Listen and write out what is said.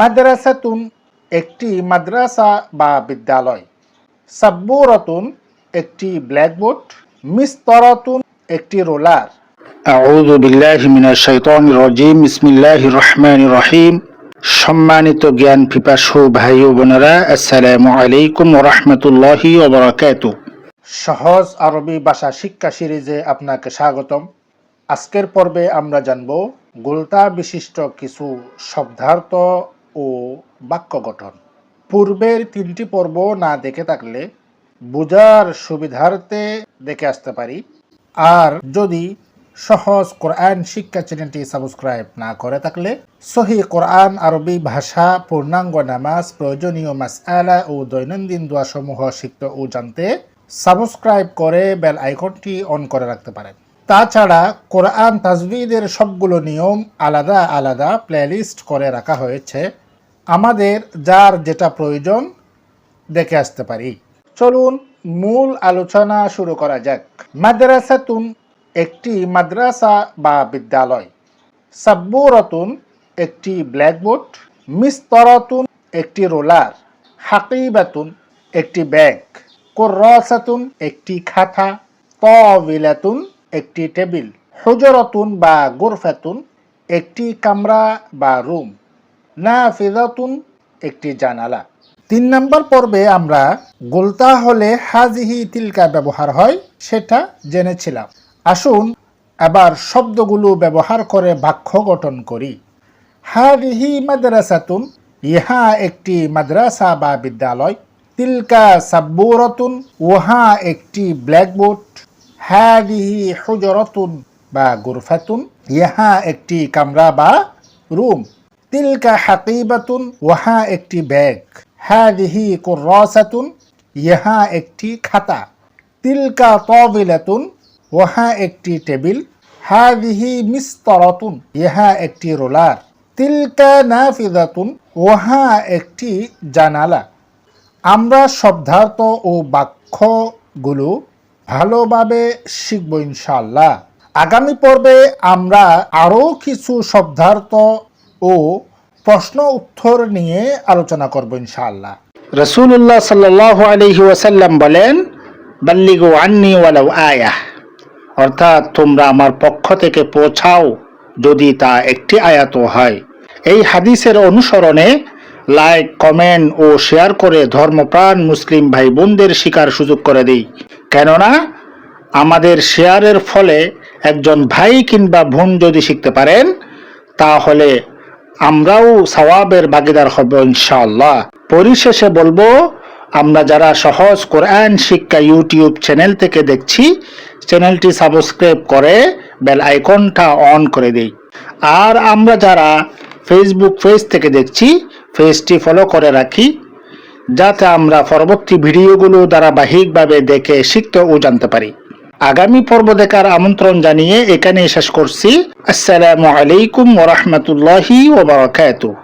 মাদ্রাসাতুন একটি মাদ্রাসা বা বিদ্যালয়। সাব্বুরাতুন একটি ব্ল্যাকবোর্ড। মিস্তরাতুন একটি রোলার। আউযু বিল্লাহি মিনাশ শাইতানির রাজিম। বিসমিল্লাহির রহমানির রহিম। সম্মানিত জ্ঞান পিপাসু ভাই ও বোনেরা আসসালামু আলাইকুম ওয়া রাহমাতুল্লাহি ওয়া বারাকাতুহু। সহজ আরবি ভাষা শিক্ষা সিরিজে আপনাকে স্বাগতম। আজকের পর্বে আমরা জানব গোলতা বিশিষ্ট কিছু শব্দার্থ ও বাক্য গঠন। পূর্বের তিনটি পর্ব না দেখে থাকলে বোঝার সুবিধার্থে দেখে আসতে পারি। আর যদি সহজ কোরআন শিক্ষা চ্যানেলটি সাবস্ক্রাইব না করে থাকলে সহি কোরআন আরবি ভাষা, পূর্ণাঙ্গ নামাজ, প্রয়োজনীয় মাস আলা ও দৈনন্দিন দোয়াসমূহ শিখতে ও জানতে সাবস্ক্রাইব করে বেল আইকনটি অন করে রাখতে পারেন। তাছাড়া কোরআন তাজবিদের সবগুলো নিয়ম আলাদা আলাদা প্লেলিস্ট করে রাখা হয়েছে। আমাদের যার যেটা প্রয়োজন, দেখে আসতে পারি। চলুন মূল আলোচনা শুরু করা যাক। মাদ্রাসাতুন একটি মাদ্রাসা বা বিদ্যালয়। সাব্বুরাতুন একটি ব্ল্যাকবোর্ড। মিস্তরাতুন একটি রোলার। হাকিবাতুন একটি ব্যাগ। কুর্রাসাতুন একটি খাতা তবিলাতুন একটি টেবিল, হুজরাতুন বা গুরফাতুন একটি কামরা বা রুম না নাফিজাতুন একটি জানালা। তিন নম্বর পর্বে আমরা গোলতা হলে হাজিহি তিলকা ব্যবহার হয়, সেটা জেনেছিলাম। আসুন আবার শব্দগুলো ব্যবহার করে বাক্য গঠন করি। হাদিহি মাদ্রাসাতুন, ইহা একটি মাদ্রাসা বা বিদ্যালয়। তিলকা সাব্বুরাতুন উহা একটি ব্ল্যাকবোর্ড। হাদিহি হুজরাতুন বা গুরফাতুন, ইহা একটি কামরা বা রুম। তিলকা হাকিবাতুন ওহা একটি ব্যাগ। হাদিহি কুর্রাসাতুন, ইহা একটি খাতা। তিলকা তবিলাতুন ওহা একটি টেবিল। হাদিহি মিস্তরাতুন, ইহা একটি রোলার। তিলকা নাফিদাতুন ওহা একটি জানালা। আমরা শব্দার্থ ও বাক্যগুলো ভালোভাবে শিখব ইনশাল্লাহ আগামী পর্বে আমরা আরও কিছু শব্দার্থ ও প্রশ্ন উত্তর নিয়ে আলোচনা করব ইনশাআল্লাহ। রাসূলুল্লাহ সাল্লাল্লাহু আলাইহি ওয়াসাল্লাম বলেন, বাল্লিগু আন্নি ওয়ালাউ আয়া। অর্থাৎ তোমরা আমার পক্ষ থেকে পৌঁছাও যদি তা একটি আয়াত হয়। এই হাদিসের অনুসরণে লাইক, কমেন্ট ও শেয়ার করে ধর্মপ্রাণ মুসলিম ভাই বোনদের শিকার সুযোগ করে দিই। কেননা, আমাদের শেয়ারের ফলে একজন ভাই কিংবা বোন যদি শিখতে পারেন, তাহলে আমরাও সওয়াবের ভাগিদার হব ইনশাআল্লাহ। পরিশেষে বলব, আমরা যারা সহজ কোরআন শিক্ষা ইউটিউব চ্যানেল থেকে দেখছি, চ্যানেলটি সাবস্ক্রাইব করে বেল আইকনটা অন করে দেই। আর আমরা যারা ফেসবুক পেজ থেকে দেখছি পেজটি ফলো করে রাখি, যাতে আমরা পরবর্তী ভিডিওগুলো দ্বারা ধারাবাহিকভাবে দেখে শিখতে ও জানতে পারি। আগামী পর্ব দেখার আমন্ত্রণ জানিয়ে এখানেই শেষ করছি। আসসালামু আলাইকুম ওরহমতুল্লাহি ওবরাকাতুহ